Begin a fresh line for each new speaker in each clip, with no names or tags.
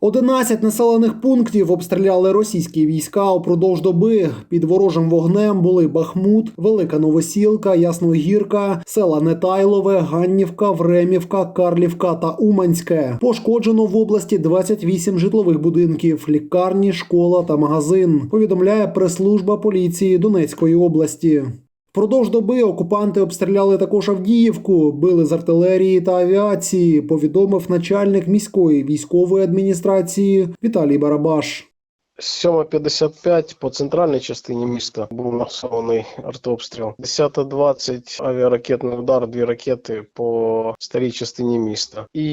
11 населених пунктів обстріляли російські війська упродовж доби. Під ворожим вогнем були Бахмут, Велика Новосілка, Ясногірка, села Нетайлове, Ганнівка, Времівка, Карлівка та Уманське. Пошкоджено в області 28 житлових будинків, лікарні, школа та магазин. Повідомляє прес-служба поліції Донецької області. Впродовж доби окупанти обстріляли також Авдіївку, били з артилерії та авіації. Повідомив начальник міської військової адміністрації Віталій Барабаш.
7.55 по центральній частині міста був масований артобстріл. 10.20 авіаракетний удар, дві ракети по старій частині міста. І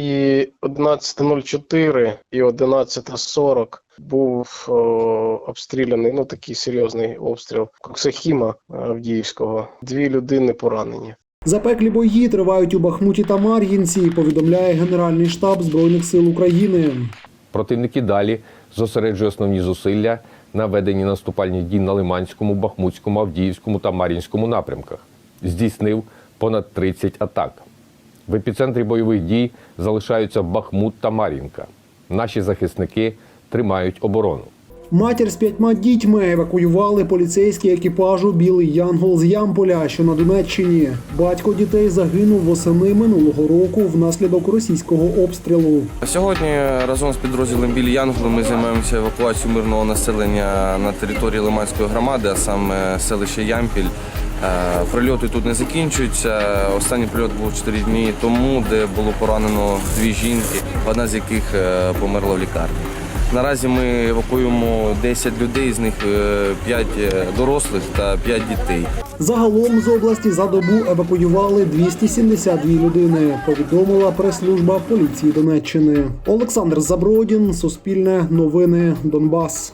11.04 і 11.40 був о, обстріляний, ну такий серйозний обстріл Коксахіма Авдіївського. Дві людини поранені.
Запеклі бої тривають у Бахмуті та Мар'їнці. Повідомляє Генеральний штаб збройних сил України.
Противник і далі зосереджує основні зусилля на веденні наступальних дій на Лиманському, Бахмутському, Авдіївському та Мар'їнському напрямках. Здійснив понад 30 атак. В епіцентрі бойових дій залишаються Бахмут та Мар'їнка. Наші захисники тримають оборону.
Матір з п'ятьма дітьми евакуювали поліцейські екіпажу Білий Янгол з Ямполя, що на Донеччині. Батько дітей загинув восени минулого року внаслідок російського обстрілу.
Сьогодні разом з підрозділом Білі Янголи ми займаємося евакуацією мирного населення на території Лиманської громади, а саме селище Ямпіль. Е, Прильоти тут не закінчуються. Останній прильот був 4 дні тому, де було поранено дві жінки, одна з яких е, померла в лікарні. Наразі ми евакуємо 10 людей, з них 5 дорослих та 5 дітей.
Загалом з області за добу евакуювали 272 людини. Повідомила прес-служба поліції Донеччини. Олександр Забродін, Суспільне новини, Донбас.